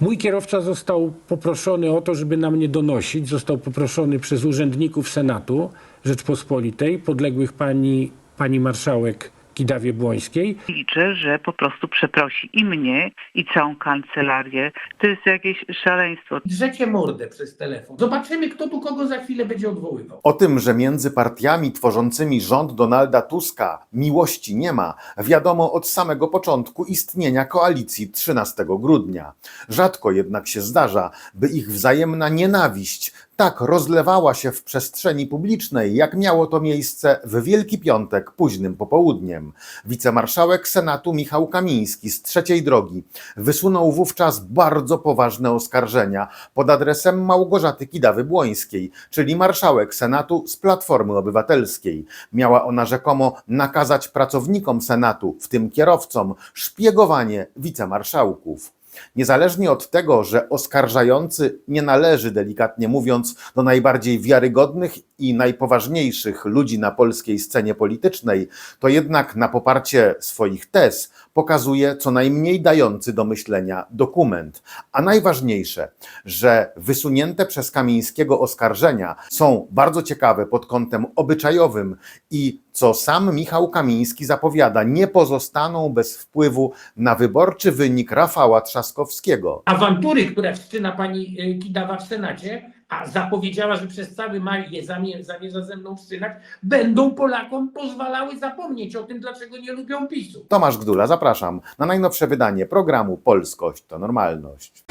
Mój kierowca został poproszony o to, żeby na mnie donosić. Został poproszony przez urzędników Senatu Rzeczpospolitej, podległych pani, pani marszałek Kidawie Błońskiej. Liczę, że po prostu przeprosi i mnie, i całą kancelarię. To jest jakieś szaleństwo. Drzecie mordę przez telefon. Zobaczymy, kto tu kogo za chwilę będzie odwoływał. O tym, że między partiami tworzącymi rząd Donalda Tuska miłości nie ma, wiadomo od samego początku istnienia koalicji 13 grudnia. Rzadko jednak się zdarza, by ich wzajemna nienawiść tak rozlewała się w przestrzeni publicznej, jak miało to miejsce w Wielki Piątek późnym popołudniem. Wicemarszałek Senatu Michał Kamiński z trzeciej drogi wysunął wówczas bardzo poważne oskarżenia pod adresem Małgorzaty Kidawy-Błońskiej, czyli marszałek Senatu z Platformy Obywatelskiej. Miała ona rzekomo nakazać pracownikom Senatu, w tym kierowcom, szpiegowanie wicemarszałków. Niezależnie od tego, że oskarżający nie należy, delikatnie mówiąc, do najbardziej wiarygodnych i najpoważniejszych ludzi na polskiej scenie politycznej, to jednak na poparcie swoich tez pokazuje co najmniej dający do myślenia dokument. A najważniejsze, że wysunięte przez Kamińskiego oskarżenia są bardzo ciekawe pod kątem obyczajowym i co sam Michał Kamiński zapowiada, nie pozostaną bez wpływu na wyborczy wynik Rafała Trzaskowskiego. Awantury, które wszczyna pani y, Kidawa w Senacie, a zapowiedziała, że przez cały maj je zamie- zamierza ze mną wszczynać, będą Polakom pozwalały zapomnieć o tym, dlaczego nie lubią PiSu. Tomasz Gdula, zapraszam na najnowsze wydanie programu Polskość to Normalność.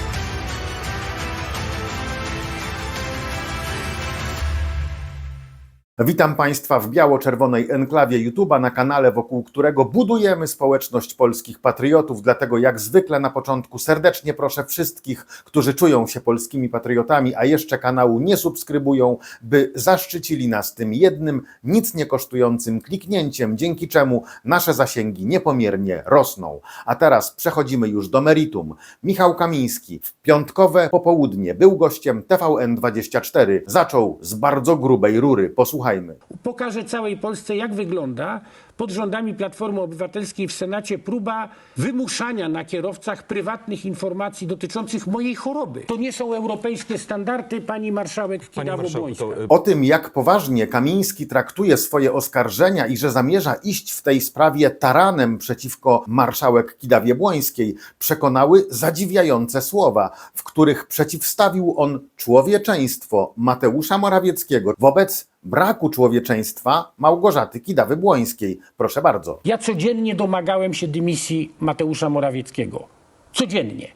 Witam Państwa w biało-czerwonej enklawie YouTube'a, na kanale, wokół którego budujemy społeczność polskich patriotów. Dlatego, jak zwykle na początku, serdecznie proszę wszystkich, którzy czują się polskimi patriotami, a jeszcze kanału nie subskrybują, by zaszczycili nas tym jednym, nic nie kosztującym kliknięciem, dzięki czemu nasze zasięgi niepomiernie rosną. A teraz przechodzimy już do meritum. Michał Kamiński w piątkowe popołudnie był gościem TVN24. Zaczął z bardzo grubej rury. Posłuchajmy. Pokażę całej Polsce, jak wygląda pod rządami Platformy Obywatelskiej w Senacie próba wymuszania na kierowcach prywatnych informacji dotyczących mojej choroby. To nie są europejskie standardy, pani marszałek Kidawo-Błońska. to, y, O tym, jak poważnie Kamiński traktuje swoje oskarżenia i że zamierza iść w tej sprawie taranem przeciwko marszałek Kidawie Błońskiej, przekonały zadziwiające słowa, w których przeciwstawił on człowieczeństwo Mateusza Morawieckiego wobec braku człowieczeństwa Małgorzaty Kidawy-Błońskiej. Proszę bardzo. Ja codziennie domagałem się dymisji Mateusza Morawieckiego. Codziennie.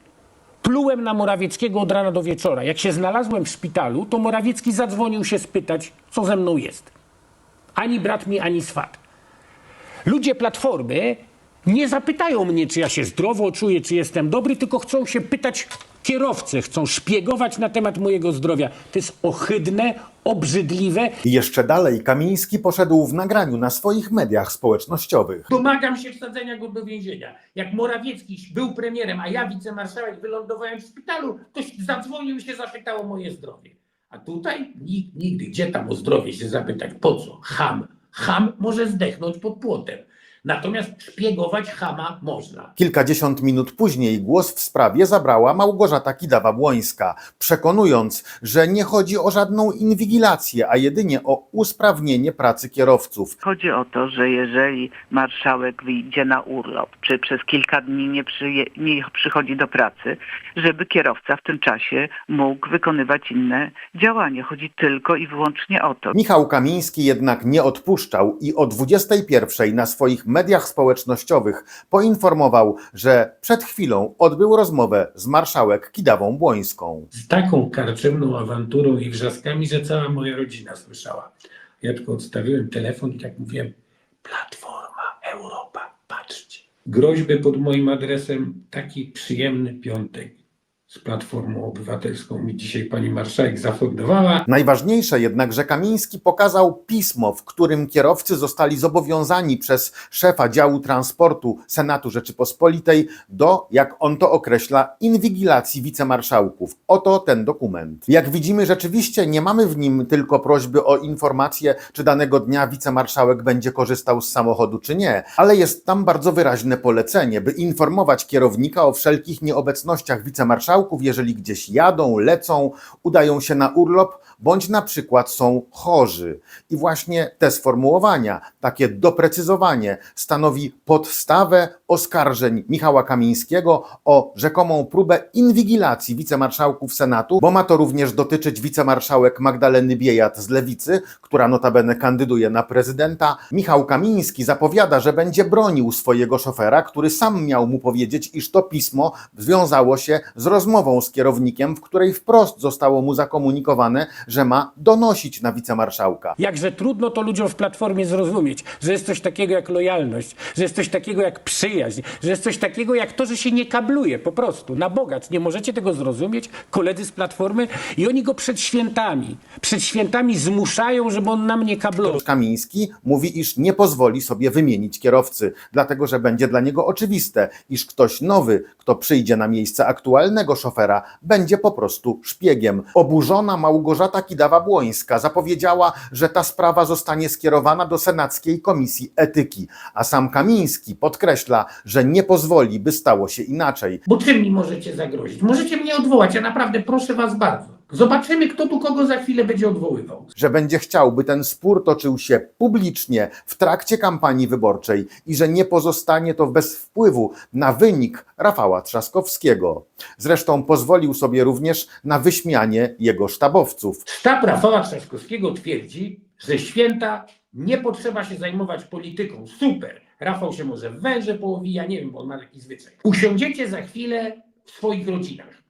Plułem na Morawieckiego od rana do wieczora. Jak się znalazłem w szpitalu, to Morawiecki zadzwonił się spytać, co ze mną jest. Ani brat mi, ani swat. Ludzie Platformy nie zapytają mnie, czy ja się zdrowo czuję, czy jestem dobry, tylko chcą się pytać kierowcę, chcą szpiegować na temat mojego zdrowia. To jest ohydne, obrzydliwe I jeszcze dalej Kamiński poszedł w nagraniu na swoich mediach społecznościowych. Domagam się wsadzenia go do więzienia. Jak Morawiecki był premierem, a ja wicemarszałek wylądowałem w szpitalu, to zadzwonił i się zapytał o moje zdrowie. A tutaj nikt nigdy, gdzie tam o zdrowie się zapytać? Po co? Ham. Ham może zdechnąć pod płotem. Natomiast szpiegować chama można. Kilkadziesiąt minut później głos w sprawie zabrała Małgorzata Kidawa-Błońska, przekonując, że nie chodzi o żadną inwigilację, a jedynie o usprawnienie pracy kierowców. Chodzi o to, że jeżeli marszałek wyjdzie na urlop, czy przez kilka dni nie, przyje, nie przychodzi do pracy, żeby kierowca w tym czasie mógł wykonywać inne działanie. Chodzi tylko i wyłącznie o to. Michał Kamiński jednak nie odpuszczał i o 21 na swoich mediach społecznościowych poinformował, że przed chwilą odbył rozmowę z marszałek Kidawą-Błońską. Z taką karczemną awanturą i wrzaskami, że cała moja rodzina słyszała. Ja tylko odstawiłem telefon i tak mówiłem, Platforma, Europa, patrzcie. Groźby pod moim adresem, taki przyjemny piątek z Platformą Obywatelską mi dzisiaj pani marszałek zafundowała. Najważniejsze jednak, że Kamiński pokazał pismo, w którym kierowcy zostali zobowiązani przez szefa działu transportu Senatu Rzeczypospolitej do, jak on to określa, inwigilacji wicemarszałków. Oto ten dokument. Jak widzimy, rzeczywiście nie mamy w nim tylko prośby o informację, czy danego dnia wicemarszałek będzie korzystał z samochodu, czy nie, ale jest tam bardzo wyraźne polecenie, by informować kierownika o wszelkich nieobecnościach wicemarszałka wicemarszałków, jeżeli gdzieś jadą, lecą, udają się na urlop, bądź na przykład są chorzy. I właśnie te sformułowania, takie doprecyzowanie stanowi podstawę oskarżeń Michała Kamińskiego o rzekomą próbę inwigilacji wicemarszałków Senatu, bo ma to również dotyczyć wicemarszałek Magdaleny Biejat z Lewicy, która notabene kandyduje na prezydenta. Michał Kamiński zapowiada, że będzie bronił swojego szofera, który sam miał mu powiedzieć, iż to pismo związało się z rozmową z kierownikiem, w której wprost zostało mu zakomunikowane, że ma donosić na wicemarszałka. Jakże trudno to ludziom w Platformie zrozumieć, że jest coś takiego jak lojalność, że jest coś takiego jak przyjaźń, że jest coś takiego jak to, że się nie kabluje po prostu na bogac. Nie możecie tego zrozumieć, koledzy z Platformy i oni go przed świętami, przed świętami zmuszają, żeby on nam nie kablował. Kamiński mówi, iż nie pozwoli sobie wymienić kierowcy, dlatego że będzie dla niego oczywiste, iż ktoś nowy, kto przyjdzie na miejsce aktualnego szofera, będzie po prostu szpiegiem. Oburzona Małgorzata Kidawa-Błońska zapowiedziała, że ta sprawa zostanie skierowana do Senackiej Komisji Etyki, a sam Kamiński podkreśla, że nie pozwoli, by stało się inaczej. Bo czym mi możecie zagrozić? Możecie mnie odwołać, ja naprawdę proszę was bardzo. Zobaczymy, kto tu kogo za chwilę będzie odwoływał. że będzie chciał, by ten spór toczył się publicznie w trakcie kampanii wyborczej i że nie pozostanie to bez wpływu na wynik Rafała Trzaskowskiego. Zresztą pozwolił sobie również na wyśmianie jego sztabowców. Sztab Rafała Trzaskowskiego twierdzi, że święta nie potrzeba się zajmować polityką. Super. Rafał się może w węże połowija, nie wiem, bo on ma taki zwyczaj. Usiądziecie za chwilę w swoich rodzinach.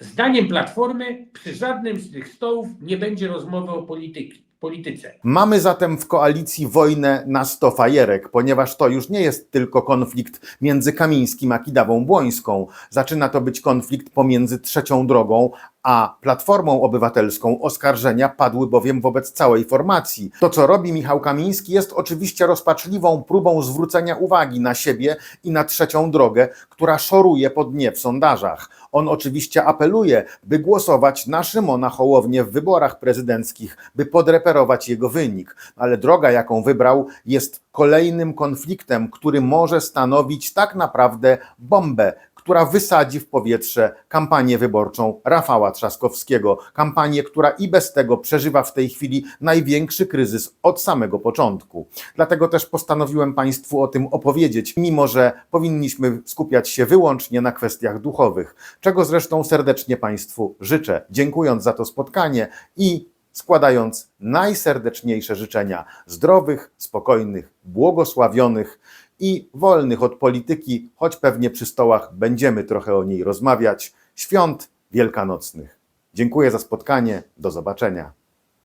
Zdaniem Platformy przy żadnym z tych stołów nie będzie rozmowy o polityki, polityce. Mamy zatem w koalicji wojnę na sto fajerek, ponieważ to już nie jest tylko konflikt między Kamińskim a Kidawą Błońską. Zaczyna to być konflikt pomiędzy trzecią drogą a Platformą Obywatelską. Oskarżenia padły bowiem wobec całej formacji. To, co robi Michał Kamiński, jest oczywiście rozpaczliwą próbą zwrócenia uwagi na siebie i na trzecią drogę, która szoruje po dnie w sondażach. On oczywiście apeluje, by głosować na Szymona Hołownię w wyborach prezydenckich, by podreperować jego wynik. Ale droga, jaką wybrał, jest kolejnym konfliktem, który może stanowić tak naprawdę bombę, która wysadzi w powietrze kampanię wyborczą Rafała Trzaskowskiego. Kampanię, która i bez tego przeżywa w tej chwili największy kryzys od samego początku. Dlatego też postanowiłem Państwu o tym opowiedzieć, mimo że powinniśmy skupiać się wyłącznie na kwestiach duchowych, czego zresztą serdecznie Państwu życzę, dziękując za to spotkanie i składając najserdeczniejsze życzenia zdrowych, spokojnych, błogosławionych i wolnych od polityki, choć pewnie przy stołach będziemy trochę o niej rozmawiać, świąt wielkanocnych. Dziękuję za spotkanie, do zobaczenia.